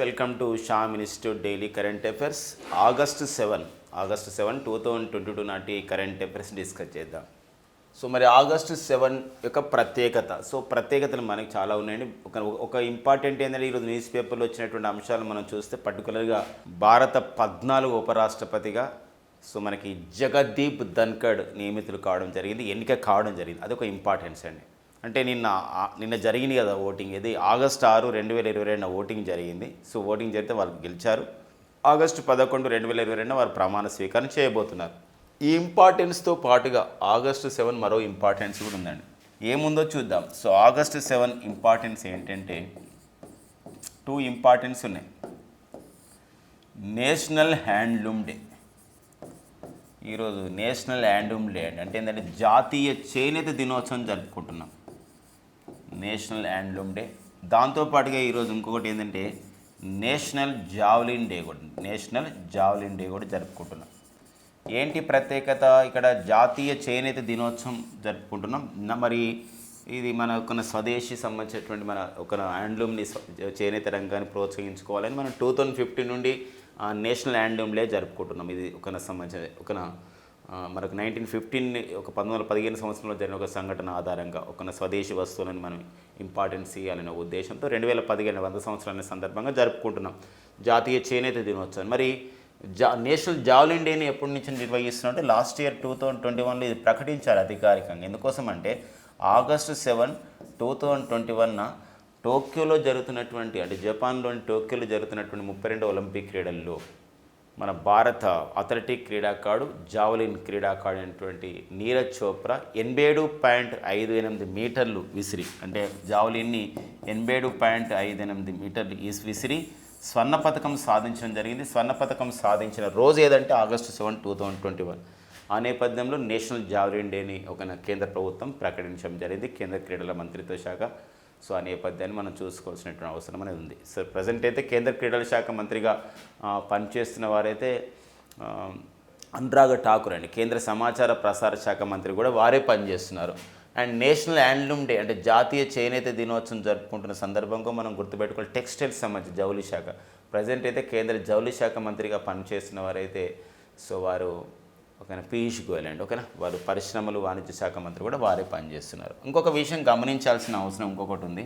Welcome to Sham institute daily current affairs. August seven August seven two thousand twenty two నాటి current affairs discuss చేద్దాం. So మరి August seven యొక్క ప్రత్యేకత. So ప్రత్యేకతలు మనకి చాలా ఉన్నాయండి. ఒక ఒక ఇంపార్టెంట్ ఏంటంటే ఈరోజు న్యూస్ పేపర్లో వచ్చినటువంటి అంశాలు మనం చూస్తే పర్టికులర్గా భారత పద్నాలుగు ఉపరాష్ట్రపతిగా సో మనకి జగదీప్ ధన్కడ్ నియమితులు కావడం జరిగింది. ఎన్నిక కావడం జరిగింది. అదొక ఇంపార్టెన్స్ అండి. అంటే నిన్న నిన్న జరిగింది కదా ఓటింగ్. ఇది ఆగస్ట్ ఆరు రెండు వేల ఇరవై రెండున ఓటింగ్ జరిగింది. సో ఓటింగ్ జరిగితే వాళ్ళు గెలిచారు. ఆగస్టు పదకొండు రెండు వేల ఇరవై రెండున వారు ప్రమాణ స్వీకారం చేయబోతున్నారు. ఈ ఇంపార్టెన్స్తో పాటుగా ఆగస్టు సెవెన్ మరో ఇంపార్టెన్స్ కూడా ఉందండి. ఏముందో చూద్దాం. సో ఆగస్టు సెవెన్ ఇంపార్టెన్స్ ఏంటంటే టూ ఇంపార్టెన్స్ ఉన్నాయి. నేషనల్ హ్యాండ్లూమ్ డే ఈరోజు నేషనల్ హ్యాండ్లూమ్ డే అండి. అంటే ఏంటంటే జాతీయ చేనేత దినోత్సవం జరుపుకుంటున్నాం. National handloom day. దాంతోపాటుగా ఈరోజు ఇంకొకటి ఏంటంటే నేషనల్ జావ్లిన్ డే కూడా నేషనల్ జావ్లిన్ డే కూడా జరుపుకుంటున్నాం. ఏంటి ప్రత్యేకత? ఇక్కడ జాతీయ చేనేత దినోత్సవం జరుపుకుంటున్నాం. మరి ఇది మన ఒక స్వదేశీ సంబంధించినటువంటి మన ఒక హ్యాండ్లూమ్ని చేనేత రంగాన్ని ప్రోత్సహించుకోవాలని మనం టూ థౌజండ్ ఫిఫ్టీన్ నుండి నేషనల్ హ్యాండ్లూమ్లే జరుపుకుంటున్నాం. ఇది ఒక సంబంధించిన ఒక మనకు నైన్టీన్ ఫిఫ్టీన్ ఒక పంతొమ్మిది వందల పదిహేను సంవత్సరంలో జరిగిన ఒక సంఘటన ఆధారంగా ఒక స్వదేశీ వస్తువులను మనం ఇంపార్టెన్స్ ఇవ్వాలనే ఉద్దేశంతో రెండు వేల పదిహేను వంద సంవత్సరాల సందర్భంగా జరుపుకుంటున్నాం. జాతీయ చేనేత దినోత్సవం. మరి జా నేషనల్ జావలిన్ డేని ఎప్పటి నుంచి నిర్వహిస్తున్నట్టు last year two thousand twenty వన్లో ఇది ప్రకటించారు అధికారికంగా. ఎందుకోసం అంటే August seven two thousand twenty వన్న టోక్యోలో జరుగుతున్నటువంటి అంటే జపాన్లోని టోక్యోలో జరుగుతున్నటువంటి ముప్పై రెండు ఒలింపిక్ క్రీడల్లో మన భారత అథ్లెటిక్ క్రీడాకారుడు జావలిన్ క్రీడాకారుడు అయినటువంటి నీరజ్ చోప్రా ఎనభై ఏడు పాయింట్ ఐదు ఎనిమిది మీటర్లు విసిరి అంటే జావలిన్ని ఎనభై ఏడు పాయింట్ ఐదు ఎనిమిది మీటర్లు ఈస్ విసిరి స్వర్ణ పథకం సాధించడం జరిగింది. స్వర్ణ పథకం సాధించిన రోజు ఏదంటే August seven two thousand twenty one. ఆ నేపథ్యంలో నేషనల్ జావలిన్ డేని ఒక కేంద్ర ప్రభుత్వం ప్రకటించడం జరిగింది. కేంద్ర క్రీడల మంత్రిత్వ శాఖ సో ఆ నేపథ్యాన్ని మనం చూసుకోవాల్సినటువంటి అవసరం అనేది ఉంది. సో ప్రజెంట్ అయితే కేంద్ర క్రీడల శాఖ మంత్రిగా పనిచేస్తున్న వారైతే అనురాగ్ ఠాకూర్ అండి. కేంద్ర సమాచార ప్రసార శాఖ మంత్రి కూడా వారే పనిచేస్తున్నారు. అండ్ నేషనల్ హ్యాండ్లూమ్ డే అంటే జాతీయ చేనేత దినోత్సవం జరుపుకుంటున్న సందర్భంగా మనం గుర్తుపెట్టుకోవాలి. టెక్స్టైల్స్ సంబంధించి జౌళి శాఖ. ప్రజెంట్ అయితే కేంద్ర జౌళి శాఖ మంత్రిగా పనిచేస్తున్న వారైతే సో వారు ఓకేనా పీయూష్ గోయల్ అండి. ఓకేనా వారు పరిశ్రమలు వాణిజ్య శాఖ మంత్రి కూడా వారే పనిచేస్తున్నారు. ఇంకొక విషయం గమనించాల్సిన అవసరం ఇంకొకటి ఉంది.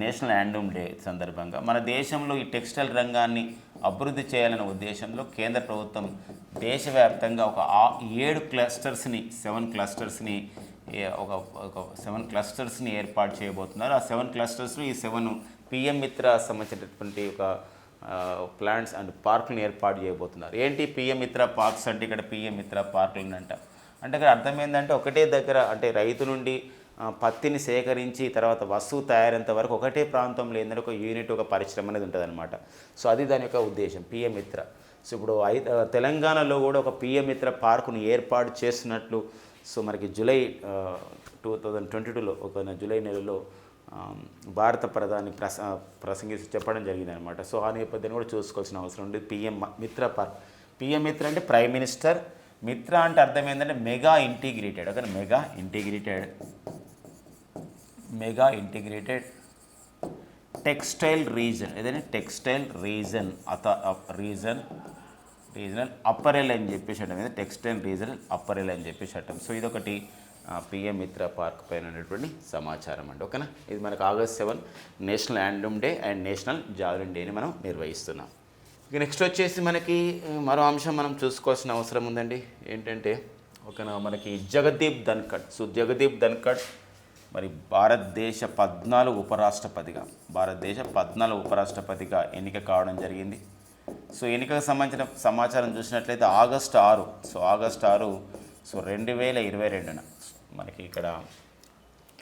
నేషనల్ హ్యాండ్లూమ్ డే సందర్భంగా మన దేశంలో ఈ టెక్స్టైల్ రంగాన్ని అభివృద్ధి చేయాలనే ఉద్దేశంలో కేంద్ర ప్రభుత్వం దేశవ్యాప్తంగా ఒక ఏడు క్లస్టర్స్ని సెవెన్ క్లస్టర్స్ని ఒక ఒక సెవెన్ క్లస్టర్స్ని ఏర్పాటు చేయబోతున్నారు. ఆ సెవెన్ క్లస్టర్స్లో ఈ సెవెన్ పిఎం మిత్ర సంబంధించినటువంటి ఒక ప్లాంట్స్ అండ్ పార్కులను ఏర్పాటు చేయబోతున్నారు. ఏంటి పిఎం మిత్ర పార్క్స్ అంటే ఇక్కడ పిఎం మిత్ర పార్కులు అంట? అంటే ఇక్కడ అర్థం ఏంటంటే ఒకటే దగ్గర అంటే రైతు నుండి పత్తిని సేకరించి తర్వాత వస్తువు తయారేంత వరకు ఒకటే ప్రాంతంలో ఏంటంటే ఒక యూనిట్ ఒక పరిశ్రమ అనేది ఉంటుంది అనమాట సో అది దాని యొక్క ఉద్దేశం పిఎం మిత్ర. సో ఇప్పుడు ఐ తెలంగాణలో కూడా ఒక పిఎం మిత్ర పార్కును ఏర్పాటు చేస్తున్నట్లు సో మనకి జూలై టూ థౌజండ్ ట్వంటీ టూలో ఒక జూలై నెలలో భారత ప్రధాని ప్రస ప్రసంగిస్తూ చెప్పడం జరిగింది అనమాట సో ఆ నేపథ్యాన్ని కూడా చూసుకోవాల్సిన అవసరం ఉంది. PM Mitra park PM Mitra అంటే ప్రైమ్ మినిస్టర్. మిత్ర అంటే అర్థం ఏంటంటే mega integrated. Okay mega integrated. Mega integrated textile region. ఏదైనా టెక్స్టైల్ రీజన్ అత రీజన్ రీజనల్ అప్పరెల్ అని చెప్పేసి అంటాం టెక్స్టైల్ రీజనల్ అప్పరెల్ అని చెప్పేసి అంటాం సో ఇదొకటి. పిఎం మిత్ర పార్క్ పైన ఉన్నటువంటి సమాచారం అండి ఓకేనా? ఇది మనకు August seven national handloom day and national javelin డేని మనం నిర్వహిస్తున్నాం. ఇక నెక్స్ట్ వచ్చేసి మనకి మరో అంశం మనం చూసుకోవాల్సిన అవసరం ఉందండి. ఏంటంటే ఓకేనా మనకి జగదీప్ ధన్కడ్ సో జగదీప్ ధన్కడ్ మరి భారతదేశ పద్నాలుగు ఉపరాష్ట్రపతిగా భారతదేశ పద్నాలుగు ఉపరాష్ట్రపతిగా ఎన్నిక కావడం జరిగింది. సో ఎన్నికకు సంబంధించిన సమాచారం చూసినట్లయితే ఆగస్టు ఆరు సో ఆగస్టు ఆరు సో రెండు వేల ఇరవై రెండున మనకి ఇక్కడ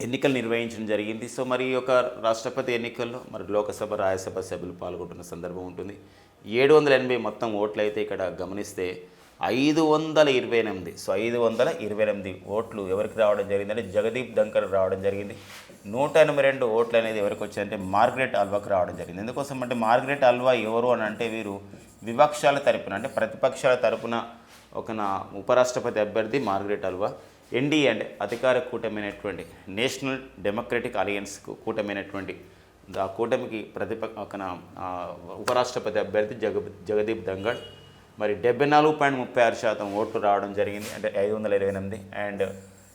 ఎన్నికలు నిర్వహించడం జరిగింది. సో మరి ఈ యొక్క రాష్ట్రపతి ఎన్నికల్లో మరి లోకసభ రాజ్యసభ సభ్యులు పాల్గొంటున్న సందర్భం ఉంటుంది. ఏడు వందల ఎనభై మొత్తం ఓట్లు అయితే ఇక్కడ గమనిస్తే ఐదు వందల ఇరవై ఎనిమిది సో ఐదు వందల ఇరవై ఎనిమిది ఓట్లు ఎవరికి రావడం జరిగిందంటే జగదీప్ ధంకర్ రావడం జరిగింది. నూట ఎనభై రెండు ఓట్లు అనేది ఎవరికి వచ్చాయంటే మార్గరెట్ అల్వాకి రావడం జరిగింది. ఎందుకోసం అంటే మార్గరెట్ అల్వా ఎవరు అని అంటే వీరు వివక్షాల తరపున అంటే ప్రతిపక్షాల తరపున ఒక నా ఉపరాష్ట్రపతి అభ్యర్థి మార్గరెట్ అల్వా ఎన్డీఏ అంటే అధికార కూటమైనటువంటి నేషనల్ డెమోక్రటిక్ అలయన్స్ కూటమైనటువంటి ఆ కూటమికి ప్రతిప ఒక ఉపరాష్ట్రపతి అభ్యర్థి జగ జగదీప్ ధంగడ్. మరి డెబ్బై నాలుగు పాయింట్ ముప్పై ఆరు శాతం ఓట్లు రావడం జరిగింది అంటే ఐదు వందల ఇరవై ఎనిమిది. అండ్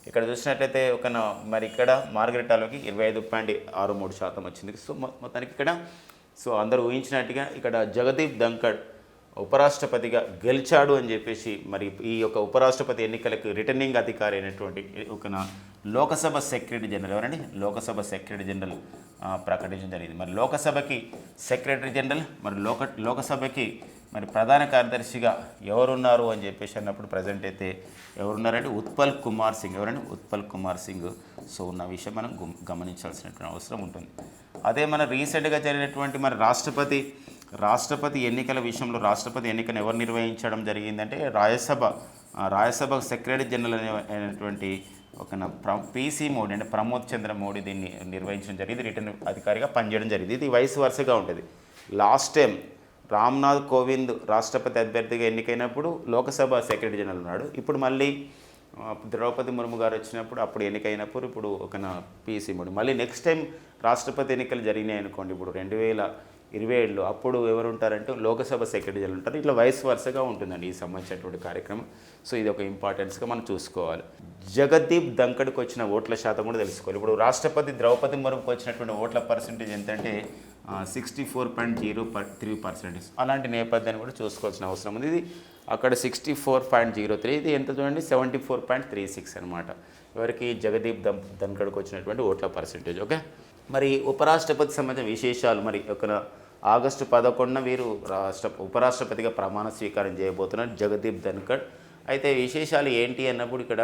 ఇక్కడ చూసినట్లయితే ఒక మరి ఇక్కడ మార్గరెటాలోకి ఇరవై ఐదు పాయింట్ ఆరు మూడు శాతం వచ్చింది. సో మొత్తానికి ఇక్కడ సో అందరూ ఊహించినట్టుగా ఇక్కడ జగదీప్ ధంకడ్ ఉపరాష్ట్రపతిగా గెలిచాడు అని చెప్పేసి మరి ఈ యొక్క ఉపరాష్ట్రపతి ఎన్నికలకు రిటర్నింగ్ అధికారి అయినటువంటి ఒక లోకసభ సెక్రటరీ జనరల్ ఎవరండి? లోకసభ సెక్రటరీ జనరల్ ప్రకటించడం జరిగింది. మరి లోకసభకి సెక్రటరీ జనరల్ మరి లోక లోకసభకి మరి ప్రధాన కార్యదర్శిగా ఎవరున్నారు అని చెప్పేసి అన్నప్పుడు ప్రజెంట్ అయితే ఎవరున్నారంటే ఉత్పల్ కుమార్ సింగ్. ఎవరండి? ఉత్పల్ కుమార్ సింగ్. సో ఉన్న విషయం మనం గమ- గమనించాల్సినటువంటి అవసరం ఉంటుంది. అదే మన రీసెంట్గా జరిగినటువంటి మన రాష్ట్రపతి రాష్ట్రపతి ఎన్నికల విషయంలో రాష్ట్రపతి ఎన్నికను ఎవరు నిర్వహించడం జరిగిందంటే రాజ్యసభ రాజ్యసభ సెక్రటరీ జనరల్ అయినటువంటి ఒక నా ప్ర పీసీ మోడీ అంటే ప్రమోద్ చంద్ర మోడీ దీన్ని నిర్వహించడం జరిగింది రిటర్న్ అధికారిగా పనిచేయడం జరిగింది. ఇది వయసు వరుసగా ఉంటుంది లాస్ట్ టైం రామ్నాథ్ కోవింద్ రాష్ట్రపతి అభ్యర్థిగా ఎన్నికైనప్పుడు లోకసభ సెక్రటరీ జనరల్ ఉన్నాడు. ఇప్పుడు మళ్ళీ ద్రౌపది ముర్ము గారు వచ్చినప్పుడు అప్పుడు ఎన్నికైనప్పుడు ఇప్పుడు ఒక పీసీ మూడు మళ్ళీ నెక్స్ట్ టైం రాష్ట్రపతి ఎన్నికలు జరిగినాయి అనుకోండి ఇప్పుడు రెండు వేల ఇరవై ఏడులో అప్పుడు ఎవరు ఉంటారంటే లోకసభ సెక్రటరీలు ఉంటారు. ఇట్లా వయసు వరుసగా ఉంటుందండి ఈ సంబంధించినటువంటి కార్యక్రమం. సో ఇది ఒక ఇంపార్టెన్స్గా మనం చూసుకోవాలి. జగదీప్ దంకడ్కి వచ్చిన ఓట్ల శాతం కూడా తెలుసుకోవాలి. ఇప్పుడు రాష్ట్రపతి ద్రౌపది ముర్ముకు వచ్చినటువంటి ఓట్ల పర్సంటేజ్ ఎంతంటే sixty four point zero three percentage అలాంటి నేపథ్యాన్ని కూడా చూసుకోవాల్సిన అవసరం ఉంది. ఇది అక్కడ sixty four point zero three ఇది ఎంత చూడండి? Seventy four point three six అనమాట ఎవరికి జగదీప్ దం ధన్కడ్కి వచ్చినటువంటి ఓట్ల పర్సెంటేజ్ ఓకే? మరి ఉపరాష్ట్రపతి సంబంధించిన విశేషాలు మరి ఒక ఆగస్టు పదకొండున వీరు రాష్ట్ర ఉపరాష్ట్రపతిగా ప్రమాణ స్వీకారం చేయబోతున్నారు జగదీప్ ధన్కడ్ అయితే విశేషాలు ఏంటి అన్నప్పుడు ఇక్కడ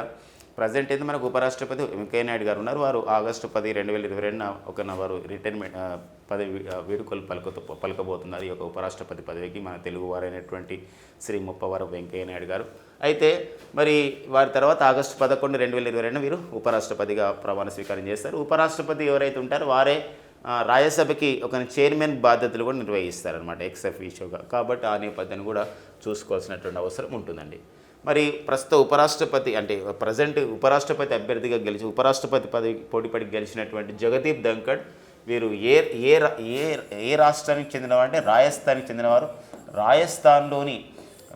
ప్రజెంట్ అయితే మనకు ఉపరాష్ట్రపతి వెంకయ్య నాయుడు గారు ఉన్నారు. వారు ఆగస్టు పది రెండు వేల ఇరవై రెండున ఒక వారు రిటైర్మెంట్ పదవి వేడుకలు పలుకతో పలుకబోతున్నారు ఈ యొక్క ఉపరాష్ట్రపతి పదవికి మన తెలుగు వారైనటువంటి శ్రీ ముప్పవరం వెంకయ్య నాయుడు గారు. అయితే మరి వారి తర్వాత ఆగస్టు పదకొండు రెండు వేల ఇరవై రెండు వీరు ఉపరాష్ట్రపతిగా ప్రమాణ స్వీకారం చేస్తారు. ఉపరాష్ట్రపతి ఎవరైతే ఉంటారో వారే రాజ్యసభకి ఒక చైర్మన్ బాధ్యతలు కూడా నిర్వహిస్తారనమాట ఎక్స్ ఈషోగా కాబట్టి ఆ నేపథ్యాన్ని కూడా చూసుకోవాల్సినటువంటి అవసరం ఉంటుందండి. మరి ప్రస్తుత ఉపరాష్ట్రపతి అంటే ప్రజెంట్ ఉపరాష్ట్రపతి అభ్యర్థిగా గెలిచి ఉపరాష్ట్రపతి పదవి పోటీపడి గెలిచినటువంటి జగదీప్ ధంకడ్ వీరు ఏ ఏ రా- ఏ ఏ రాష్ట్రానికి చెందినవారు అంటే రాజస్థాన్కి చెందినవారు. రాజస్థాన్లోని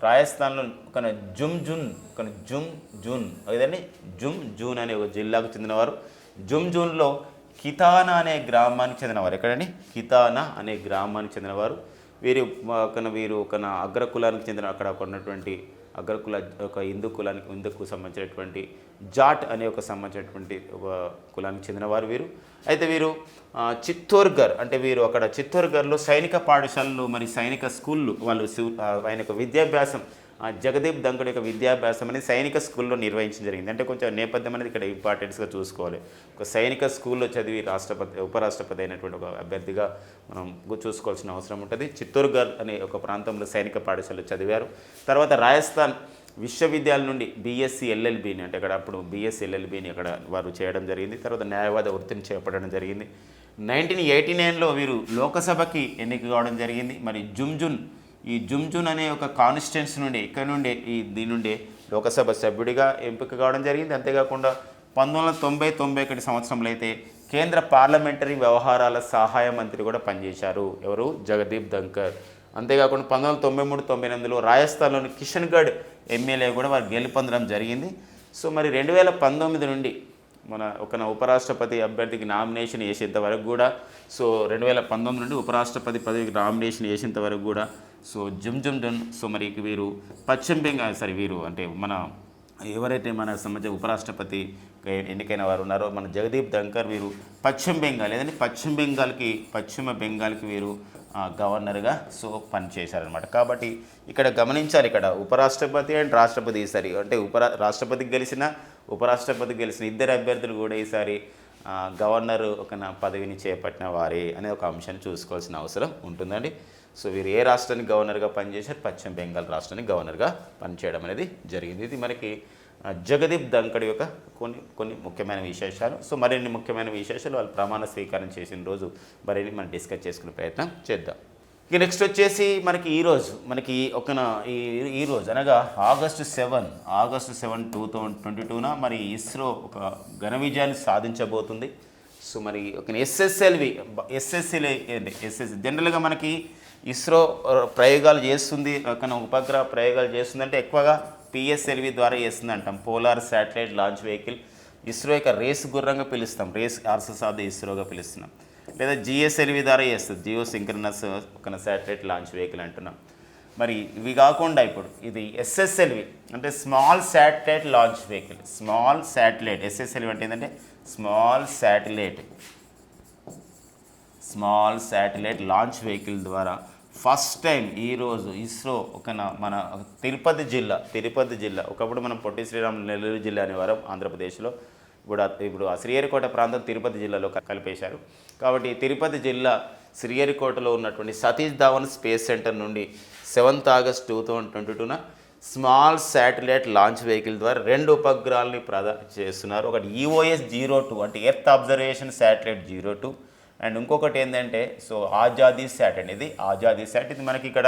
రాజస్థాన్లో ఒక జుమ్ జున్ ఒక జుమ్ జూన్ ఏదండి జుమ్ జూన్ అనే ఒక జిల్లాకు చెందినవారు. జుమ్ జూన్లో కితానా అనే గ్రామానికి చెందినవారు. ఎక్కడండి? కితానా అనే గ్రామానికి చెందినవారు. వీరు ఒక వీరు ఒక అగ్రకులానికి చెందిన అక్కడ ఉన్నటువంటి అగ్రకుల ఒక హిందూ కులానికి హిందూకు సంబంధించినటువంటి జాట్ అనే ఒక సంబంధించినటువంటి ఒక కులానికి చెందినవారు వీరు. అయితే వీరు చిత్తోర్ఘర్ అంటే వీరు అక్కడ చిత్తోర్ఘర్లో సైనిక పాఠశాలలు మరి సైనిక స్కూళ్ళు వాళ్ళు ఆయన యొక్క విద్యాభ్యాసం జగదీప్ దంకుడు యొక్క విద్యాభ్యాసం అనేది సైనిక స్కూల్లో నిర్వహించడం జరిగింది. అంటే కొంచెం నేపథ్యం అనేది ఇక్కడ ఇంపార్టెన్స్గా చూసుకోవాలి. ఒక సైనిక స్కూల్లో చదివి రాష్ట్రపతి ఉపరాష్ట్రపతి అయినటువంటి ఒక అభ్యర్థిగా మనం చూసుకోవాల్సిన అవసరం ఉంటుంది. చిత్తూర్గఢ్ అనే ఒక ప్రాంతంలో సైనిక పాఠశాలలో చదివారు. తర్వాత రాజస్థాన్ విశ్వవిద్యాలయం నుండి బీఎస్సీ ఎల్ఎల్బీని అంటే అక్కడ అప్పుడు బీఎస్సీ ఎల్ఎల్బీని అక్కడ వారు చేయడం జరిగింది. తర్వాత న్యాయవాద వృత్తిని చేపట్టడం జరిగింది. నైన్టీన్ ఎయిటీ నైన్లో వీరు లోకసభకి ఎన్నిక కావడం జరిగింది. మరి జుమ్జున్ ఈ జుమ్జున్ అనే ఒక కాన్స్టిట్యున్సీ నుండి ఇక్కడ నుండి ఈ దీని నుండి లోకసభ సభ్యుడిగా ఎంపిక కావడం జరిగింది. అంతేకాకుండా పంతొమ్మిది వందల తొంభై తొంభై ఒకటి సంవత్సరంలో అయితే కేంద్ర పార్లమెంటరీ వ్యవహారాల సహాయ మంత్రి కూడా పనిచేశారు. ఎవరు? జగదీప్ ధంకర్. అంతేకాకుండా పంతొమ్మిది వందల తొంభై మూడు తొంభై ఎనిమిదిలో రాజస్థాన్లోని కిషన్గఢ్ ఎమ్మెల్యే కూడా వారు గెలుపొందడం జరిగింది. సో మరి రెండు వేల పంతొమ్మిది నుండి మన ఒక ఉపరాష్ట్రపతి అభ్యర్థికి నామినేషన్ వేసేంత వరకు కూడా సో రెండు వేల పంతొమ్మిది నుండి ఉపరాష్ట్రపతి పదవికి నామినేషన్ వేసేంత వరకు కూడా సో జుమ్ జుమ్ డన్ సో మరి వీరు పశ్చిమ బెంగాల్ సారీ వీరు అంటే మన ఎవరైతే మన సంబంధించిన ఉపరాష్ట్రపతి ఎన్నికైన వారు ఉన్నారో మన జగదీప్ ధంకర్ వీరు పశ్చిమ బెంగాల్ ఏదంటే పశ్చిమ బెంగాల్కి పశ్చిమ బెంగాల్కి వీరు గవర్నర్గా సో పనిచేశారనమాట కాబట్టి ఇక్కడ గమనించాలి ఇక్కడ ఉపరాష్ట్రపతి అండ్ రాష్ట్రపతి ఈసారి అంటే ఉపరా రాష్ట్రపతికి గెలిచిన ఉపరాష్ట్రపతికి గెలిచిన ఇద్దరు అభ్యర్థులు కూడా ఈసారి గవర్నర్ ఒక పదవిని చేపట్టిన వారే అనే ఒక అంశాన్ని చూసుకోవాల్సిన అవసరం ఉంటుందండి. సో వీరు ఏ రాష్ట్రానికి గవర్నర్గా పనిచేశారు? పశ్చిమ బెంగాల్ రాష్ట్రానికి గవర్నర్గా పనిచేయడం అనేది జరిగింది. ఇది మనకి జగదీప్ దంకడి యొక్క కొన్ని కొన్ని ముఖ్యమైన విశేషాలు. సో మరిన్ని ముఖ్యమైన విశేషాలు వాళ్ళు ప్రమాణ స్వీకారం చేసిన రోజు మరిన్ని మనం డిస్కస్ చేసుకునే ప్రయత్నం చేద్దాం. ఇక నెక్స్ట్ వచ్చేసి మనకి ఈరోజు మనకి ఒక ఈ ఈరోజు అనగా August seven August seven two thousand twenty టూన మరి ఇస్రో ఒక ఘన విజయాన్ని సాధించబోతుంది సో మరి ఒక ఎస్ఎస్ఎల్వి ఎస్ఎస్ఎల్ ఏంటి ఎస్ఎస్ జనరల్గా మనకి ఇస్రో ప్రయోగాలు చేస్తుంది ఒక ఉపగ్రహ ప్రయోగాలు చేస్తుందంటే ఎక్కువగా పిఎస్ఎల్వి ద్వారా చేస్తుంది అంటాం polar satellite launch vehicle ISRO యొక్క రేస్ గుర్రంగా పిలుస్తాం రేస్ ఆర్సస్ ఆఫ్ ది ఇస్రోగా పిలుస్తున్నాం లేదా జిఎస్ఎల్వి ద్వారా చేస్తుంది. జియో సింక్రనస్ ఒక శాటిలైట్ లాంచ్ వెహికల్ అంటున్నాం. మరి ఇవి కాకుండా ఇప్పుడు ఇది ఎస్ఎస్ఎల్వి అంటే small satellite launch vehicle small satellite SSLV అంటే ఏంటంటే small satellite small satellite launch vehicle ద్వారా ఫస్ట్ టైం ఈరోజు ఇస్రో ఒక మన తిరుపతి జిల్లా తిరుపతి జిల్లా. ఒకప్పుడు మనం పొట్టి శ్రీరామ్ నెల్లూరు జిల్లా అనేవారం ఆంధ్రప్రదేశ్లో ఇప్పుడు ఇప్పుడు ఆ శ్రీహరికోట ప్రాంతం తిరుపతి జిల్లాలో కలిపేశారు. కాబట్టి తిరుపతి జిల్లా శ్రీహరికోటలో ఉన్నటువంటి సతీష్ ధావన్ స్పేస్ సెంటర్ నుండి seventh August two thousand twenty టూన small satellite launch vehicle ద్వారా రెండు ఉపగ్రహాలని ప్రదానం చేస్తున్నారు. ఒకటి ఈఓఎస్ జీరో టూ అంటే earth observation satellite zero two. And ఇంకొకటి ఏంటంటే సో ఆజాదీ శాట్ అనేది ఆజాదీ శాట్. ఇది మనకి ఇక్కడ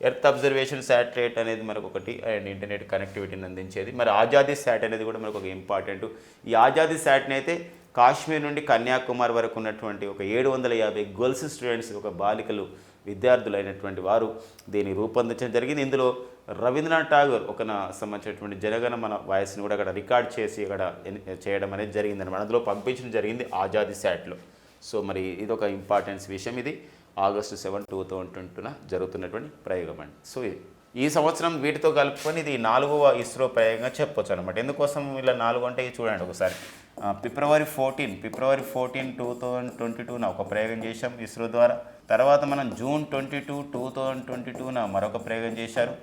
ఎర్త్ అబ్జర్వేషన్ శాటిలైట్ అనేది మనకు ఒకటి అండ్ ఇంటర్నెట్ కనెక్టివిటీని అందించేది. మరి ఆజాదీ శాట్ అనేది కూడా మనకు ఒక ఇంపార్టెంట్ ఈ ఆజాదీ శాట్ని అయితే కాశ్మీర్ నుండి కన్యాకుమారి వరకు ఉన్నటువంటి ఒక ఏడు వందల యాభై గర్ల్స్ స్టూడెంట్స్ ఒక బాలికలు విద్యార్థులు అయినటువంటి వారు దీన్ని రూపొందించడం జరిగింది. ఇందులో రవీంద్రనాథ్ ఠాగూర్ ఒక సంబంధించినటువంటి జనగణ మన వాయిస్ని కూడా అక్కడ రికార్డ్ చేసి అక్కడ చేయడం అనేది జరిగింది అనమాట అందులో పంపించడం జరిగింది ఆజాదీ శాట్లో సో మరి ఇది ఒక ఇంపార్టెన్స్ విషయం ఇది. ఆగస్టు సెవెన్ టూ థౌజండ్ ట్వంటీన జరుగుతున్నటువంటి ప్రయోగం అండి. సో ఈ సంవత్సరం వీటితో కలుపుకొని ఇది నాలుగవ ఇస్రో ప్రయోగంగా చెప్పొచ్చు అనమాట ఎందుకోసం ఇలా నాలుగు అంటే ఇది చూడండి ఒకసారి. February fourteen February fourteen two thousand twenty టూన ఒక ప్రయోగం చేశాం ఇస్రో ద్వారా. తర్వాత మనం June twenty two two thousand twenty టూన మరొక ప్రయోగం చేశారు.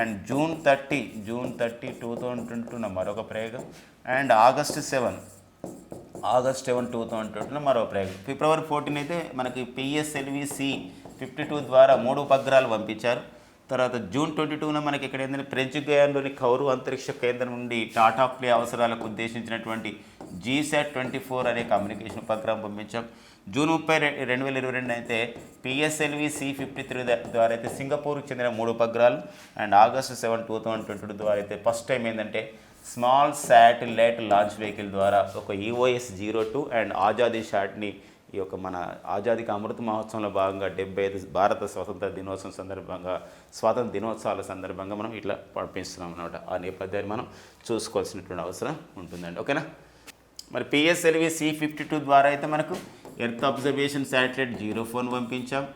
And June thirty June thirty two thousand twenty టూన మరొక ప్రయోగం. And August seven August seven two thousand ట్వంటీలో మరో ప్రయోగం. ఫిబ్రవరి ఫోర్టీన్ అయితే మనకి పిఎస్ఎల్వి సి ఫిఫ్టీ టూ ద్వారా మూడు ఉపగ్రహాలు పంపించారు. తర్వాత జూన్ ట్వంటీ టూన మనకి ఇక్కడ ఏంటంటే ఫ్రెంచ్ గయాన్లోని కౌరు అంతరిక్ష కేంద్రం నుండి టాటా ప్లే అవసరాలకు ఉద్దేశించినటువంటి జీసాట్ ట్వంటీ ఫోర్ అనే కమ్యూనికేషన్ ఉపగ్రహం పంపించాం. జూన్ ముప్పై రెండు వేల ఇరవై రెండు అయితే పిఎస్ఎల్వి సి ఫిఫ్టీ త్రీ ద్వారా అయితే సింగపూర్కి చెందిన మూడు ఉపగ్రహాలు. And August seven two thousand twenty two ద్వారా అయితే ఫస్ట్ టైం ఏంటంటే స్మాల్ శాటిలైట్ లాంచ్ వెహికల్ ద్వారా ఒక EOS zero two and Azadi షాట్ని ఈ యొక్క మన ఆజాదీకి అమృత మహోత్సవంలో భాగంగా డెబ్బై ఐదు భారత స్వతంత్ర దినోత్సవం సందర్భంగా స్వాతంత్ర దినోత్సవాల సందర్భంగా మనం ఇట్లా పంపిస్తున్నాం అనమాట ఆ నేపథ్యాన్ని మనం చూసుకోవాల్సినటువంటి అవసరం ఉంటుందండి. ఓకేనా? మరి పిఎస్ఎల్వి సి ఫిఫ్టీ టూ ద్వారా అయితే మనకు earth observation satellite zero phone పంపించాం.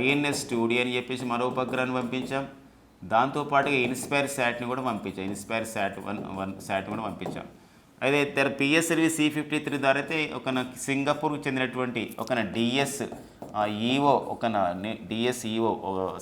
ఐఎన్ఎస్ స్టూడియో అని చెప్పేసి మరో ఉపగ్రహాన్ని పంపించాం. దాంతోపాటుగా ఇన్స్పైర్ శాట్ని కూడా పంపించాం. Inspire sat one one sat కూడా పంపించాం. అయితే తెర పిఎస్ఎల్వి సి ఫిఫ్టీ త్రీ ద్వారా అయితే ఒక సింగపూర్కి చెందినటువంటి ఒక డిఎస్ ఈఓ ఒక డిఎస్ ఈఓ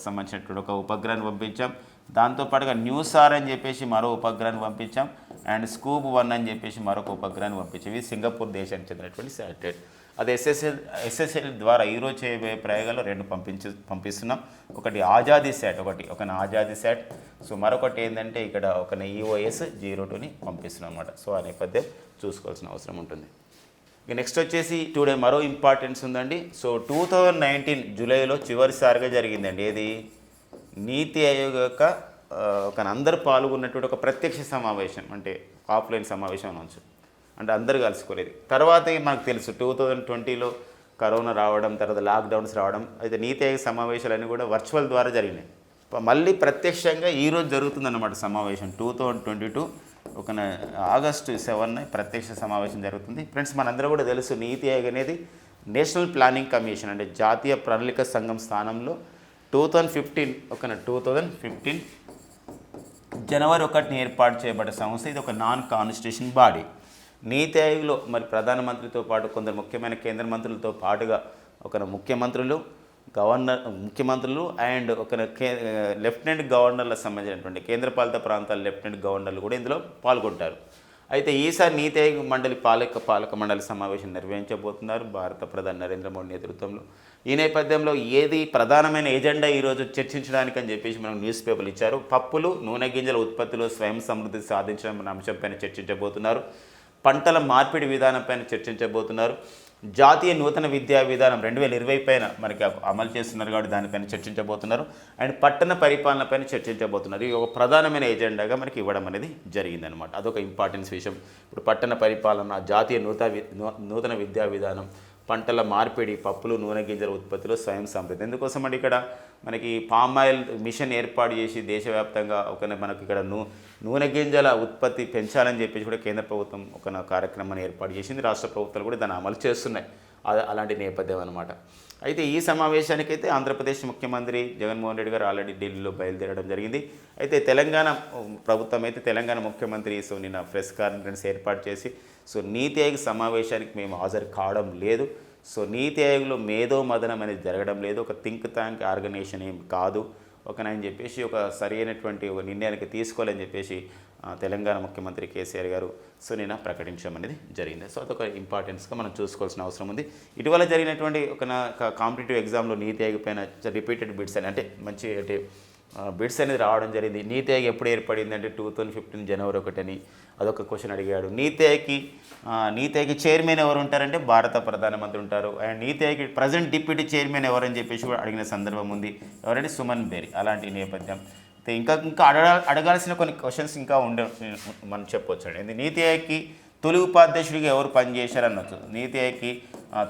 సంబంధించినటువంటి ఒక ఉపగ్రహాన్ని పంపించాం. దాంతోపాటుగా న్యూస్ అని చెప్పేసి మరో ఉపగ్రహాన్ని పంపించాం. అండ్ స్కూబ్ వన్ అని చెప్పేసి మరొక ఉపగ్రహాన్ని పంపించాం. ఇది సింగపూర్ దేశానికి చెందినటువంటి శాటిలైట్ అది ఎస్ఎస్ఎల్ ఎస్ఎస్ఎల్ ద్వారా ఈరోజు చేయబోయే ప్రయోగాలు రెండు పంపించి పంపిస్తున్నాం. ఒకటి ఆజాదీ శాట్ ఒకటి ఒక ఆజాదీ శాట్. సో మరొకటి ఏంటంటే ఇక్కడ ఒక ఈఓఎస్ జీరో టూని పంపిస్తున్నాం అనమాట సో ఆ నేపథ్యం చూసుకోవాల్సిన అవసరం ఉంటుంది. ఇక నెక్స్ట్ వచ్చేసి టుడే మరో ఇంపార్టెన్స్ ఉందండి. సో టూ థౌజండ్ నైన్టీన్ జూలైలో చివరిసారిగా జరిగిందండి. ఏది? నీతి ఆయోగ్ యొక్క ఒక అందరు పాల్గొన్నటువంటి ఒక ప్రత్యక్ష సమావేశం అంటే ఆఫ్లైన్ సమావేశం అనొచ్చు. అంటే అందరు కలుసుకోలేదు తర్వాత మనకు తెలుసు? టూ థౌజండ్ ట్వంటీలో కరోనా రావడం తర్వాత లాక్డౌన్స్ రావడం అయితే నీతి ఆయోగ సమావేశాలన్నీ కూడా వర్చువల్ ద్వారా జరిగినాయి. మళ్ళీ ప్రత్యక్షంగా ఈరోజు జరుగుతుందన్నమాట సమావేశం. టూ థౌజండ్ ట్వంటీ టూ ఒక ఆగస్టు సెవెన్ ప్రత్యక్ష సమావేశం జరుగుతుంది. ఫ్రెండ్స్ మనందరూ కూడా తెలుసు నీతి ఆయోగ్ అనేది నేషనల్ ప్లానింగ్ కమిషన్ అంటే జాతీయ ప్రణాళిక సంఘం స్థానంలో టూ థౌజండ్ ఫిఫ్టీన్ ఒక టూ థౌజండ్ ఫిఫ్టీన్ జనవరి ఒకటిని ఏర్పాటు చేయబడ్డ సంస్థ. ఇది ఒక నాన్ కాన్స్టిట్యూషన్ బాడీ. నీతి ఆయోగ్లో మరి ప్రధానమంత్రితో పాటు కొందరు ముఖ్యమైన కేంద్ర మంత్రులతో పాటుగా ఒక ముఖ్యమంత్రులు గవర్నర్ ముఖ్యమంత్రులు అండ్ ఒక కే లెఫ్టినెంట్ గవర్నర్లకు సంబంధించినటువంటి కేంద్రపాలిత ప్రాంతాల లెఫ్టినెంట్ గవర్నర్లు కూడా ఇందులో పాల్గొంటారు. అయితే ఈసారి నీతి ఆయోగ్ మండలి పాలక పాలక మండలి సమావేశం నిర్వహించబోతున్నారు భారత ప్రధాని నరేంద్ర మోడీ నేతృత్వంలో. ఈ నేపథ్యంలో ఏది ప్రధానమైన ఎజెండా ఈరోజు చర్చించడానికి అని చెప్పేసి మనం న్యూస్ పేపర్లు ఇచ్చారు. పప్పులు నూనె గింజల ఉత్పత్తిలో స్వయం సమృద్ధి సాధించడం అనే అంశంపైన చర్చించబోతున్నారు. పంటల మార్పిడి విధానంపైన చర్చించబోతున్నారు. జాతీయ నూతన విద్యా విధానం రెండు వేల ఇరవై పైన మనకి అమలు చేస్తున్నారు కాబట్టి దానిపైన చర్చించబోతున్నారు. అండ్ పట్టణ పరిపాలన పైన చర్చించబోతున్నారు. ఇది ఒక ప్రధానమైన ఎజెండాగా మనకి ఇవ్వడం అనేది జరిగిందనమాట అదొక ఇంపార్టెన్స్ విషయం. ఇప్పుడు పట్టణ పరిపాలన జాతీయ నూతన నూతన విద్యా విధానం పంటల మార్పిడి పప్పులు నూనె గింజల ఉత్పత్తిలో స్వయం సమృద్ధి ఎందుకోసం అండి ఇక్కడ? మనకి పామ్ ఆయిల్ మిషన్ ఏర్పాటు చేసి దేశవ్యాప్తంగా ఒక మనకి ఇక్కడ నూ నూనె గింజల ఉత్పత్తి పెంచాలని చెప్పేసి కూడా కేంద్ర ప్రభుత్వం ఒక కార్యక్రమాన్ని ఏర్పాటు చేసింది. రాష్ట్ర ప్రభుత్వాలు కూడా దాన్ని అమలు చేస్తున్నాయి. అలాంటి నేపథ్యం అనమాట అయితే ఈ సమావేశానికైతే ఆంధ్రప్రదేశ్ ముఖ్యమంత్రి జగన్మోహన్ రెడ్డి గారు ఆల్రెడీ ఢిల్లీలో బయలుదేరడం జరిగింది. అయితే తెలంగాణ ప్రభుత్వం అయితే తెలంగాణ ముఖ్యమంత్రి సో నిన్న ప్రెస్ కాన్ఫరెన్స్ ఏర్పాటు చేసి సో నీతి ఆయోగ్ సమావేశానికి మేము హాజరు కావడం లేదు. సో నీతి ఆయోగ్లో మేధో మదనం అనేది జరగడం లేదు. ఒక థింక్ ట్యాంక్ ఆర్గనైజేషన్ ఏం కాదు. ఒకనని చెప్పేసి ఒక సరైనటువంటి ఒక నిర్ణయానికి తీసుకోవాలని చెప్పేసి తెలంగాణ ముఖ్యమంత్రి కేసీఆర్ గారు సో నేను ప్రకటించడం అనేది జరిగింది. సో అదొక ఇంపార్టెన్స్గా మనం చూసుకోవాల్సిన అవసరం ఉంది. ఇటీవల జరిగినటువంటి ఒక నా కాంపిటేటివ్ ఎగ్జామ్లో నీతి ఆగిపోయిన పైన రిపీటెడ్ బిట్స్ అని అంటే మంచి అంటే బిడ్స్ అనేది రావడం జరిగింది. నీతి ఆయోగ్ ఎప్పుడు ఏర్పడింది అంటే టూ థౌజండ్ ఫిఫ్టీన్ జనవరి ఒకటని అదొక క్వశ్చన్ అడిగాడు. నీతి ఆయోగ్కి నీతి ఆయోగ్ చైర్మన్ ఎవరు ఉంటారంటే భారత ప్రధానమంత్రి ఉంటారు. And NITI Aayog present deputy chairman ఎవరని చెప్పేసి కూడా అడిగిన సందర్భం ఉంది. ఎవరంటే సుమన్ బేరి అలాంటి నేపథ్యం. ఇంకా ఇంకా అడగా అడగాల్సిన కొన్ని క్వశ్చన్స్ ఇంకా ఉండే మనం చెప్పొచ్చు అండి నీతి ఆయోగ్కి తొలి ఉపాధ్యక్షుడిగా ఎవరు పనిచేశారు అనొచ్చు నీతి ఆయోగ్కి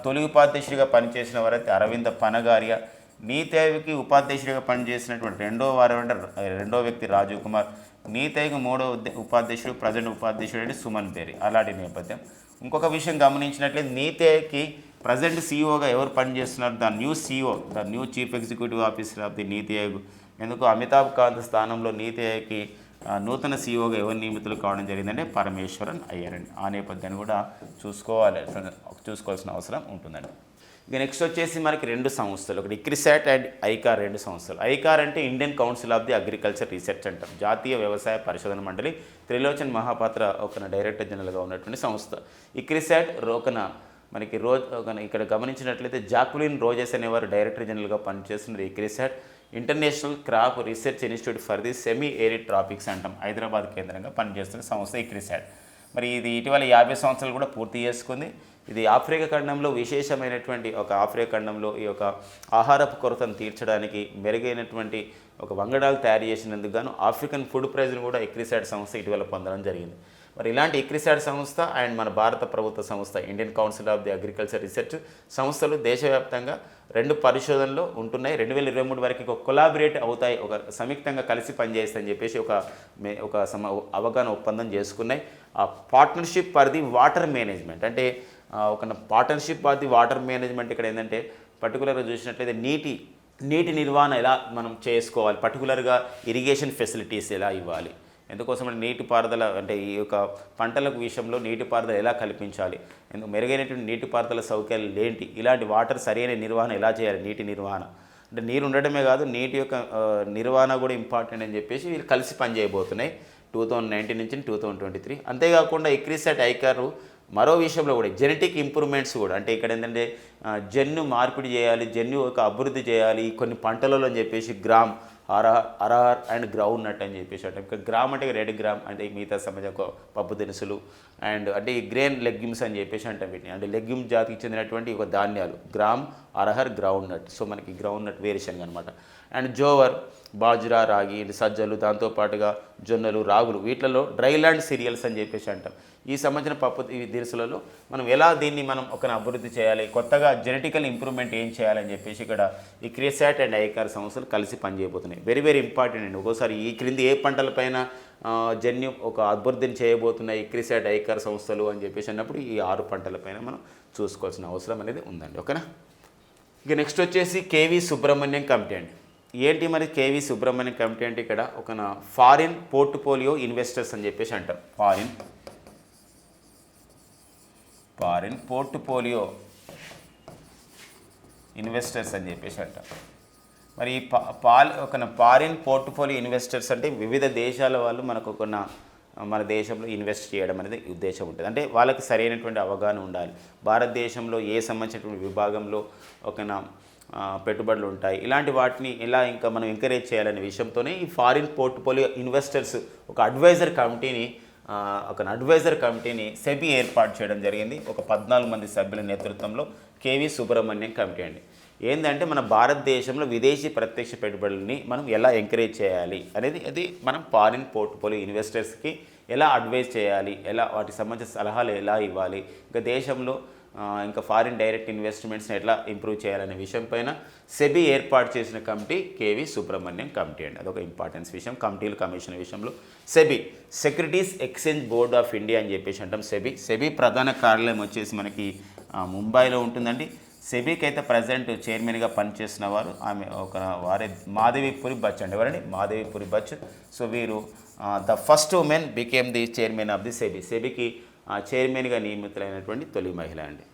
తొలి ఉపాధ్యక్షుడిగా పనిచేసిన వారైతే అరవింద పనగారియా. నీతేవికి ఉపాధ్యక్షుడిగా పనిచేసినటువంటి రెండో వారు అంటే రెండో వ్యక్తి రాజీవ్ కుమార్. నీతేవికి మూడో ఉపాధ్యక్షుడు ప్రజెంట్ ఉపాధ్యక్షుడు అంటే సుమన్ బేరి అలాంటి నేపథ్యం. ఇంకొక విషయం గమనించినట్లయితే నీతేకి ప్రజెంట్ సీఈఓగా ఎవరు పనిచేస్తున్నారు? The new CEO the new chief executive officer of the NITI Aayog ఎందుకు? అమితాబ్ కాంత్ స్థానంలో నీతి ఆయోగ్కి నూతన సీఈఓగా ఎవరు నియమితులు కావడం జరిగిందంటే పరమేశ్వరన్ అయ్యారండి ఆ నేపథ్యాన్ని కూడా చూసుకోవాలి చూసుకోవాల్సిన అవసరం ఉంటుందండి. ఇక నెక్స్ట్ వచ్చేసి మనకి రెండు సంస్థలు. ఒకటి ఇక్రిసాట్ అండ్ ఐకార్ రెండు సంస్థలు. ఐకార్ అంటే Indian council of the agriculture research అంటాం. జాతీయ వ్యవసాయ పరిశోధన మండలి త్రిలోచన్ మహాపాత్ర ఒక డైరెక్టర్ జనరల్గా ఉన్నటువంటి సంస్థ. ఇక్రిసాట్ రోకన మనకి రోజ్ ఒక ఇక్కడ గమనించినట్లయితే జాక్లిన్ రోజెస్ అనేవారు డైరెక్టర్ జనరల్గా పనిచేస్తున్నారు ICRISAT. International crop research institute for the semi arid tropics అంటాం. హైదరాబాద్ కేంద్రంగా పనిచేస్తున్న సంస్థ ఇక్రిసాట్. మరి ఇది ఇటీవల యాభై సంవత్సరాలు కూడా పూర్తి చేసుకుంది. ఇది ఆఫ్రికా ఖండంలో విశేషమైనటువంటి ఒక ఆఫ్రికా ఖండంలో ఈ యొక్క ఆహారపు కొరతను తీర్చడానికి మెరుగైనటువంటి ఒక వంగడాలు తయారు చేసినందుకు గాను ఆఫ్రికన్ ఫుడ్ ప్రైజ్ను కూడా ఎక్రిసాట్ సంస్థ ఇటీవల పొందడం జరిగింది. మరి ఇలాంటి ఎక్రిసాట్ సంస్థ అండ్ మన భారత ప్రభుత్వ సంస్థ Indian council of the agriculture research సంస్థలు దేశవ్యాప్తంగా రెండు పరిశోధనలు ఉంటున్నాయి. రెండు వేల ఇరవై మూడు వరకు ఒక కొలాబరేట్ అవుతాయి. ఒక సంయుక్తంగా కలిసి పనిచేస్తాయని చెప్పేసి ఒక మే- ఒక సమ అవగాహన ఒప్పందం చేసుకున్నాయి. ఆ partnership for the water management అంటే ఒక పార్ట్నర్షిప్ అది ది వాటర్ మేనేజ్మెంట్ ఇక్కడ ఏంటంటే పర్టికులర్గా చూసినట్లయితే నీటి నీటి నిర్వహణ ఎలా మనం చేసుకోవాలి? పర్టికులర్గా ఇరిగేషన్ ఫెసిలిటీస్ ఎలా ఇవ్వాలి? ఎందుకోసం అంటే నీటిపారుదల అంటే ఈ యొక్క పంటలకు విషయంలో నీటిపారుదల ఎలా కల్పించాలి? ఎందుకు మెరుగైనటువంటి నీటిపారుదల సౌకర్యాలు ఏంటి? ఇలాంటి వాటర్ సరైన నిర్వహణ ఎలా చేయాలి? నీటి నిర్వహణ. అంటే నీరు ఉండడమే కాదు నీటి యొక్క నిర్వహణ కూడా ఇంపార్టెంట్ అని చెప్పేసి వీళ్ళు కలిసి పనిచేయబోతున్నాయి. టూ థౌజండ్ నైన్టీన్ నుంచి టూ థౌజండ్ ట్వంటీ త్రీ అంతేకాకుండా ఎక్రిసెట్ ఐకారు మరో విషయంలో కూడా జెనెటిక్ ఇంప్రూవ్మెంట్స్ కూడా అంటే ఇక్కడ ఏంటంటే జన్యు మార్పిడి చేయాలి జన్యు ఒక అభివృద్ధి చేయాలి కొన్ని పంటలలో అని చెప్పేసి gram arhar arhar and groundnut అని చెప్పేసి అంటే ఇంకా గ్రామ్ అంటే రెడ్ గ్రామ్ అంటే మిగతా సమాజం పప్పు దినుసులు అండ్ అంటే ఈ గ్రెయిన్ లెగ్యూమ్స్ అని చెప్పేసి అంటాం వీటిని. అంటే లెగ్యూమ్ జాతికి చెందినటువంటి ఒక ధాన్యాలు gram arhar groundnut. So మనకి గ్రౌండ్ నట్ వేరియేషన్ అనమాట అండ్ జోవర్ బాజ్రా రాగి సజ్జలు దాంతోపాటుగా జొన్నలు రాగులు వీటిలలో డ్రైలాండ్ సీరియల్స్ అని చెప్పేసి అంటాం. ఈ సంబంధించిన పప్పు ఈ దినుసులలో మనం ఎలా దీన్ని మనం ఒక అభివృద్ధి చేయాలి కొత్తగా జెనెటికల్ ఇంప్రూవ్మెంట్ ఏం చేయాలని చెప్పేసి ఇక్కడ ఈ క్రిసాట్ అండ్ ఐకార్ సంస్థలు కలిసి పనిచేయబోతున్నాయి. వెరీ వెరీ ఇంపార్టెంట్ అండి. ఒక్కోసారి ఈ క్రింది ఏ పంటలపైన జన్యు ఒక అభివృద్ధిని చేయబోతున్నాయి ఈ క్రిసాట్ ఐకార్ సంస్థలు అని చెప్పేసి అన్నప్పుడు ఈ ఆరు పంటలపైన మనం చూసుకోవాల్సిన అవసరం అనేది ఉందండి. ఓకేనా? ఇక నెక్స్ట్ వచ్చేసి కేవీ సుబ్రహ్మణ్యం కమిటీ అండి. ఏంటి మరి కేవీ సుబ్రహ్మణ్యం కమిటీ అంటే ఇక్కడ ఒక ఫారిన్ పోర్ట్ఫోలియో ఇన్వెస్టర్స్ అని చెప్పేసి అంటాం ఫారిన్ ఫారిన్ పోర్ట్ఫోలియో ఇన్వెస్టర్స్ అని చెప్పేసి అంటాం మరి ఈ పా పాల్ ఒక ఫారిన్ పోర్ట్ఫోలియో ఇన్వెస్టర్స్ అంటే వివిధ దేశాల వాళ్ళు మనకు ఒక మన దేశంలో ఇన్వెస్ట్ చేయడం అనేది ఉద్దేశం ఉంటుంది. అంటే వాళ్ళకి సరైనటువంటి అవగాహన ఉండాలి. భారతదేశంలో ఏ సంబంధించినటువంటి విభాగంలో ఒక పెట్టుబడులు ఉంటాయి. ఇలాంటి వాటిని ఎలా ఇంకా మనం ఎంకరేజ్ చేయాలనే విషయంతోనే ఈ ఫారిన్ పోర్ట్ఫోలియో ఇన్వెస్టర్స్ ఒక అడ్వైజర్ కమిటీని ఒక అడ్వైజర్ కమిటీని సెబీ ఏర్పాటు చేయడం జరిగింది. ఒక పద్నాలుగు మంది సభ్యుల నేతృత్వంలో కేవీ సుబ్రహ్మణ్యం కమిటీ అండి. ఏంటంటే మన భారతదేశంలో విదేశీ ప్రత్యక్ష పెట్టుబడుల్ని మనం ఎలా ఎంకరేజ్ చేయాలి అనేది అది మనం ఫారిన్ పోర్ట్ఫోలియో ఇన్వెస్టర్స్కి ఎలా అడ్వైజ్ చేయాలి ఎలా వాటికి సంబంధించిన సలహాలు ఎలా ఇవ్వాలి ఇంకా దేశంలో ఇంకా ఫారిన్ డైరెక్ట్ ఇన్వెస్ట్మెంట్స్ని ఎట్లా ఇంప్రూవ్ చేయాలనే విషయం పైన సెబీ ఏర్పాటు చేసిన కమిటీ కేవీ సుబ్రహ్మణ్యం కమిటీ అండి. అదొక ఇంపార్టెన్స్ విషయం. కమిటీలు కమిషన్ విషయంలో SEBI securities exchange board of India అని చెప్పేసి అంటాం సెబీ. సెబీ ప్రధాన కార్యాలయం వచ్చేసి మనకి ముంబైలో ఉంటుందండి. సెబీకి అయితే ప్రజెంట్ చైర్మన్గా పనిచేస్తున్న వారు ఆమె ఒక వారే మాధవిపురి బచ్ అండి. ఎవరండి? మాధవిపురి బచ్ సో వీరు the first woman became the chairman of the SEBI. సెబీకి చైర్మన్గా నియమితులైనటువంటి తొలి మహిళ అండి.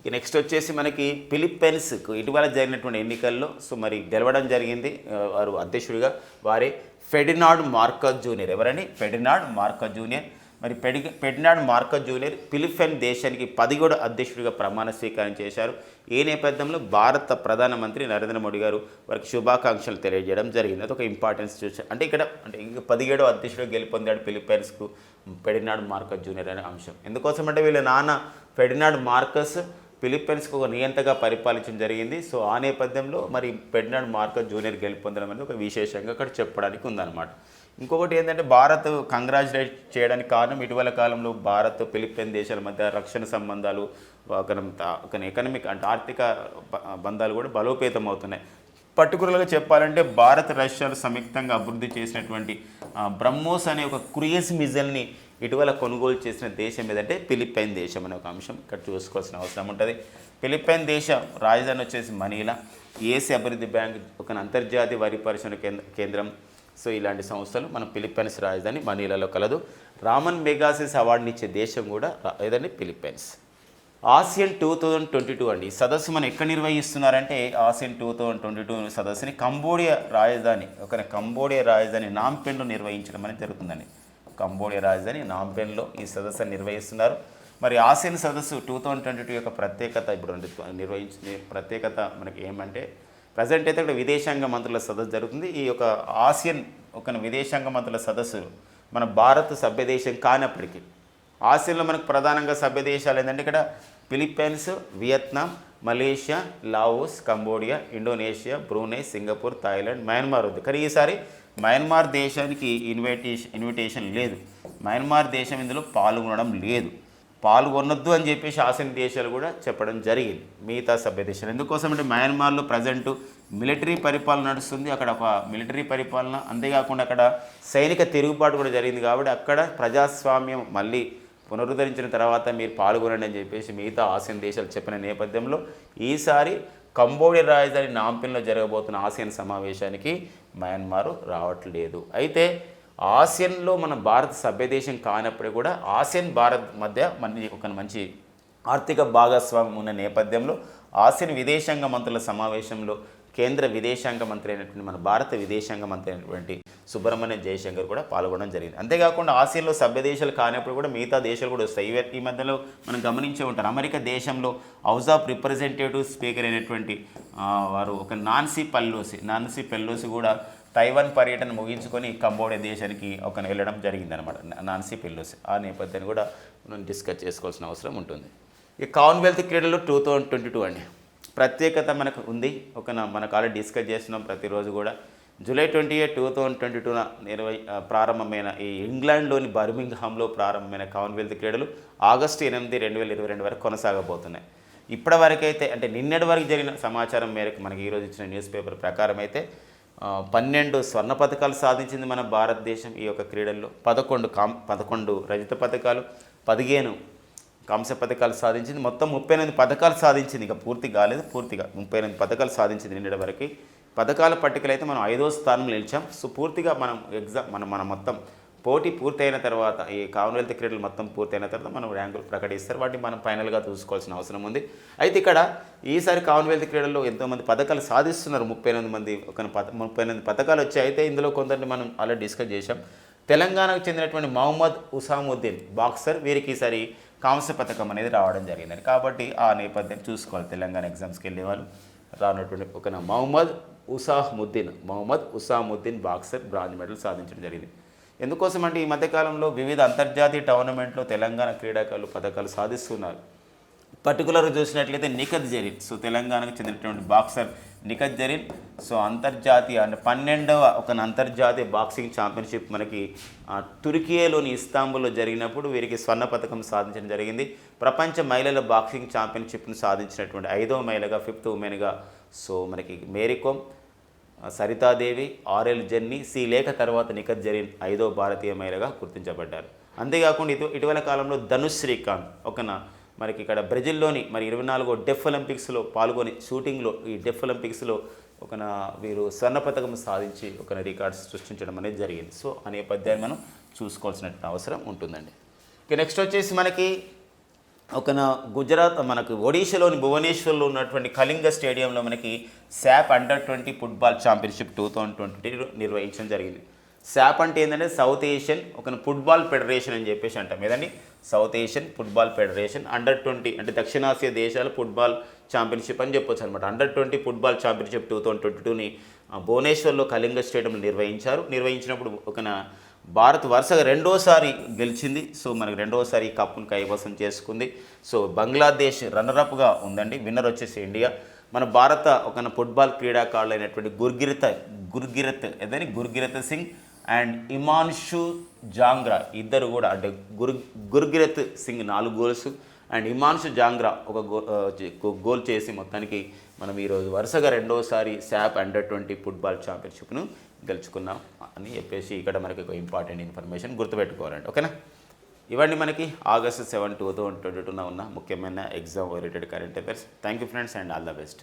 ఇక నెక్స్ట్ వచ్చేసి మనకి ఫిలిప్పైన్స్కు ఇటీవల జరిగినటువంటి ఎన్నికల్లో సో మరి గెలవడం జరిగింది. వారు అధ్యక్షుడిగా వారి ఫెడినాడ్ మార్కస్ జూనియర్. ఎవరని ఫెడినాడ్ మార్కస్ జూనియర్. మరి పెడి పెడినాడు మార్కో జూనియర్ ఫిలిప్పైన్ దేశానికి పదిగోడు అధ్యక్షుడిగా ప్రమాణ స్వీకారం చేశారు. ఈ నేపథ్యంలో భారత ప్రధానమంత్రి నరేంద్ర మోడీ గారు వారికి శుభాకాంక్షలు తెలియజేయడం జరిగింది. ఒక ఇంపార్టెన్స్ చూసి అంటే ఇక్కడ అంటే ఇంకా పదిహేడో అధ్యక్షుడు గెలుపొందాడు ఫిలిప్పైన్స్కు పెడినాడు మార్కస్ జూనియర్ అనే అంశం. ఎందుకోసం అంటే వీళ్ళ నాన్న ఫెడినాడ్ మార్కస్ ఫిలిప్పైన్స్కు ఒక నియంతగా పరిపాలించడం జరిగింది. సో ఆ నేపథ్యంలో మరి పెడినాడు మార్కస్ జూనియర్ గెలుపొందడం అనేది ఒక విశేషంగా అక్కడ చెప్పడానికి ఉందన్నమాట. ఇంకొకటి ఏంటంటే భారత్ కంగ్రాచులేట్ చేయడానికి కారణం ఇటీవల కాలంలో భారత్ ఫిలిప్పైన్ దేశాల మధ్య రక్షణ సంబంధాలు ఒక ఎకనమిక్ అంటే ఆర్థిక బంధాలు కూడా బలోపేతం అవుతున్నాయి. పర్టికులర్గా చెప్పాలంటే భారత్ రష్యాలు సంయుక్తంగా అభివృద్ధి చేసినటువంటి బ్రహ్మోస్ అనే ఒక క్రూయస్ మిజల్ని ఇటీవల కొనుగోలు చేసిన దేశం ఏదంటే ఫిలిప్పైన్ దేశం అనే ఒక అంశం. ఇక్కడ చూసుకోవాల్సిన అవసరం ఉంటుంది. ఫిలిప్పైన్ దేశం రాజధాని వచ్చేసి మనీలా. ఏసీ అభివృద్ధి బ్యాంక్ ఒక అంతర్జాతీయ వరి పరిశ్రమ కేంద్ర కేంద్రం సో ఇలాంటి సంస్థలు మన ఫిలిప్పైన్స్ రాజధాని మనీలలో కలదు. రామన్ మెగాసిస్ అవార్డుని ఇచ్చే దేశం కూడా ఏదండి? Philippines. ASEAN two thousand twenty two అండి. ఈ సదస్సు మనం ఎక్కడ నిర్వహిస్తున్నారంటే ASEAN two thousand twenty two సదస్సుని Cambodia రాజధాని ఒక కంబోడియా రాజధాని నాంపెన్లో నిర్వహించడం అనేది జరుగుతుందండి. కంబోడియా రాజధాని నాంపెన్లో ఈ సదస్సుని నిర్వహిస్తున్నారు. మరి ఆసియన్ సదస్సు టూ థౌజండ్ ట్వంటీ టూ యొక్క ప్రత్యేకత ఇప్పుడు నిర్వహించే ప్రత్యేకత మనకి ఏమంటే ప్రజెంట్ అయితే ఇక్కడ విదేశాంగ మంత్రుల సదస్సు జరుగుతుంది. ఈ యొక్క ఆసియన్ ఒక విదేశాంగ మంత్రుల సదస్సు మన భారత్ సభ్యదేశం కానప్పటికీ ఆసియాలో మనకు ప్రధానంగా సభ్యదేశాలు ఏంటంటే ఇక్కడ Philippines Vietnam Malaysia Laos Cambodia Indonesia Brunei Singapore Thailand Myanmar ఉంది. కానీ ఈసారి మయన్మార్ దేశానికి ఇన్విటేషన్ ఇన్విటేషన్ లేదు. మయన్మార్ దేశం ఇందులో పాల్గొనడం లేదు. పాల్గొనొద్దు అని చెప్పేసి ఆసియన్ దేశాలు కూడా చెప్పడం జరిగింది. మిగతా సభ్య దేశాలు. ఎందుకోసం అంటే మయన్మార్లో ప్రజెంట్ మిలిటరీ పరిపాలన నడుస్తుంది. అక్కడ ఒక మిలిటరీ పరిపాలన. అంతేకాకుండా అక్కడ సైనిక తిరుగుబాటు కూడా జరిగింది కాబట్టి అక్కడ ప్రజాస్వామ్యం మళ్ళీ పునరుద్ధరించిన తర్వాత మీరు పాల్గొనండి అని చెప్పేసి మిగతా ఆసియన్ దేశాలు చెప్పిన నేపథ్యంలో ఈసారి కంబోడియా రాజధాని నాంపిన్లో జరగబోతున్న ఆసియన్ సమావేశానికి మయన్మారు రావట్లేదు. అయితే ఆసియన్లో మన భారత్ సభ్యదేశం కానప్పుడు కూడా ఆసియన్ భారత్ మధ్య మన ఒక మంచి ఆర్థిక భాగస్వామ్యం ఉన్న నేపథ్యంలో ఆసియన్ విదేశాంగ మంత్రుల సమావేశంలో కేంద్ర విదేశాంగ మంత్రి అయినటువంటి మన భారత విదేశాంగ మంత్రి అయినటువంటి సుబ్రహ్మణ్యం జయశంకర్ కూడా పాల్గొనడం జరిగింది. అంతేకాకుండా ఆసియాలో సభ్య దేశాలు కానప్పుడు కూడా మిగతా దేశాలు కూడా వస్తాయి. ఈ మధ్యలో మనం గమనించే ఉంటారు. అమెరికా దేశంలో హౌస్ ఆఫ్ రిప్రజెంటేటివ్ స్పీకర్ అయినటువంటి వారు ఒక నాన్సీ పల్లోసి నాన్సీ పెల్లోసి కూడా తైవాన్ పర్యటన ముగించుకొని కంబోడియా దేశానికి ఒక వెళ్ళడం జరిగిందనమాట నాన్సీ పెల్లోసి. ఆ నేపథ్యాన్ని కూడా మనం డిస్కస్ చేసుకోవాల్సిన అవసరం ఉంటుంది. ఈ కామన్వెల్త్ క్రీడలు టూ థౌజండ్ ట్వంటీ టూ అండి. ప్రత్యేకత మనకు ఉంది. ఒక మనకు ఆల్రెడీ డిస్కస్ చేస్తున్నాం ప్రతిరోజు కూడా. July twenty eight two thousand twenty టూన నిర్వహి ప్రారంభమైన ఈ ఇంగ్లాండ్లోని బర్మింగ్హామ్లో ప్రారంభమైన కామన్వెల్త్ క్రీడలు ఆగస్టు ఎనిమిది రెండు వేల ఇరవై రెండు వరకు కొనసాగబోతున్నాయి. ఇప్పటి వరకైతే అంటే నిన్నటి వరకు జరిగిన సమాచారం మేరకు మనకి ఈరోజు ఇచ్చిన న్యూస్ పేపర్ ప్రకారం అయితే పన్నెండు స్వర్ణ పథకాలు సాధించింది మన భారతదేశం ఈ యొక్క క్రీడల్లో. పదకొండు కాం పదకొండు రజత పథకాలు పదిహేను కాంస్య పథకాలు సాధించింది. మొత్తం ముప్పై ఎనిమిది పథకాలు సాధించింది. ఇక పూర్తి కాలేదు పూర్తిగా ముప్పై ఎనిమిది పథకాలు సాధించింది నిన్నటి వరకు. పథకాల పట్టికలు అయితే మనం ఐదో స్థానంలో నిలిచాం. సో పూర్తిగా మనం ఎగ్జామ్ మనం మన మొత్తం పోటీ పూర్తయిన తర్వాత ఈ కామన్వెల్త్ క్రీడలు మొత్తం పూర్తయిన తర్వాత మనం ర్యాంకులు ప్రకటిస్తారు. వాటిని మనం ఫైనల్గా చూసుకోవాల్సిన అవసరం ఉంది. అయితే ఇక్కడ ఈసారి కామన్వెల్త్ క్రీడల్లో ఎంతోమంది పథకాలు సాధిస్తున్నారు. ముప్పై ఎనిమిది మంది ఒక ముప్పై ఎనిమిది పథకాలు వచ్చాయి. అయితే ఇందులో కొందరిని మనం ఆల్రెడీ డిస్కస్ చేశాం. తెలంగాణకు చెందినటువంటి మహమ్మద్ ఉసాముద్దీన్ బాక్సర్ వీరికి ఈసారి కాంస్య పథకం అనేది రావడం జరిగింది కాబట్టి ఆ నేపథ్యం చూసుకోవాలి. తెలంగాణ ఎగ్జామ్స్కి వెళ్ళే వాళ్ళు. రానటువంటి ఒక Mohammed Hussamuddin Mohammed Hussamuddin boxer bronze medal సాధించడం జరిగింది. ఎందుకోసం అంటే ఈ మధ్యకాలంలో వివిధ అంతర్జాతీయ టోర్నమెంట్లో తెలంగాణ క్రీడాకారులు పథకాలు సాధిస్తున్నారు. పర్టికులర్గా చూసినట్లయితే నిఖత్ జరీన్ సో తెలంగాణకు చెందినటువంటి బాక్సర్ నిఖత్ జరీన్. సో అంతర్జాతీయ అంటే పన్నెండవ ఒక అంతర్జాతీయ బాక్సింగ్ ఛాంపియన్షిప్ మనకి తుర్కియేలోని ఇస్తాంబుల్లో జరిగినప్పుడు వీరికి స్వర్ణ పథకం సాధించడం జరిగింది. ప్రపంచ మహిళల బాక్సింగ్ ఛాంపియన్షిప్ను సాధించినటువంటి ఐదవ మహిళగా ఫిఫ్త్ ఉమెన్గా సో మనకి Mary Kom Sarita Devi RL jenny C Lekha తర్వాత నిఖత్ జరీన్ ఐదో భారతీయ మహిళగా గుర్తించబడ్డారు. అంతేకాకుండా ఇటు ఇటీవల కాలంలో ధనుష్ శ్రీకాంత్ ఒక మనకి ఇక్కడ బ్రెజిల్లోని మరి ఇరవై నాలుగో డెఫ్ ఒలింపిక్స్లో పాల్గొని షూటింగ్లో ఈ డెఫ్ ఒలింపిక్స్లో ఒక వీరు స్వర్ణ పథకం సాధించి ఒక రికార్డ్స్ సృష్టించడం అనేది జరిగింది. సో ఆ నేపథ్యాన్ని మనం చూసుకోవాల్సిన అవసరం ఉంటుందండి. ఇక నెక్స్ట్ వచ్చేసి మనకి ఒక గుజరాత్ మనకు ఒడిషాలోని భువనేశ్వర్లో ఉన్నటువంటి కళింగ స్టేడియంలో మనకి SAFF under twenty football championship two thousand twenty నిర్వహించడం జరిగింది. శాప్ అంటే ఏంటంటే సౌత్ ఏషియన్ ఒక ఫుట్బాల్ ఫెడరేషన్ అని చెప్పేసి అంటాం. ఏదండి? South Asian football federation under twenty అంటే దక్షిణాసియా దేశాల ఫుట్బాల్ ఛాంపియన్షిప్ అని చెప్పొచ్చు అనమాట under twenty football championship two thousand twenty టూని భువనేశ్వర్లో కళింగ స్టేడియంలో నిర్వహించారు. నిర్వహించినప్పుడు ఒక భారత్ వరుసగా రెండోసారి గెలిచింది. సో మనకి రెండోసారి కప్పును కైవసం చేసుకుంది. సో బంగ్లాదేశ్ రన్నరప్గా ఉందండి. విన్నర్ వచ్చేసి ఇండియా. మన భారత ఒక ఫుట్బాల్ క్రీడాకారులు అయినటువంటి గుర్గిరత గుర్గిరత్ ఏదని గుర్గిరత్ సింగ్ అండ్ ఇమాన్షు జాంగ్రా ఇద్దరు కూడా అంటే గుర్ గుర్గిరత్ సింగ్ నాలుగు గోల్స్ అండ్ ఇమాన్షు జాంగ్రా ఒక గో- గోల్ చేసి మొత్తానికి మనం ఈరోజు వరుసగా రెండోసారి శాప్ అండర్ ట్వంటీ ఫుట్బాల్ ఛాంపియన్షిప్ను గెలుచుకున్నాం అని చెప్పేసి ఇక్కడ మనకి ఒక ఇంపార్టెంట్ ఇన్ఫర్మేషన్ గుర్తుపెట్టుకోవాలండి. ఓకేనా? ఇవన్నీ మనకి August seven two thousand twenty టూన ఉన్న ముఖ్యమైన exam oriented current affairs thank you friends and all the best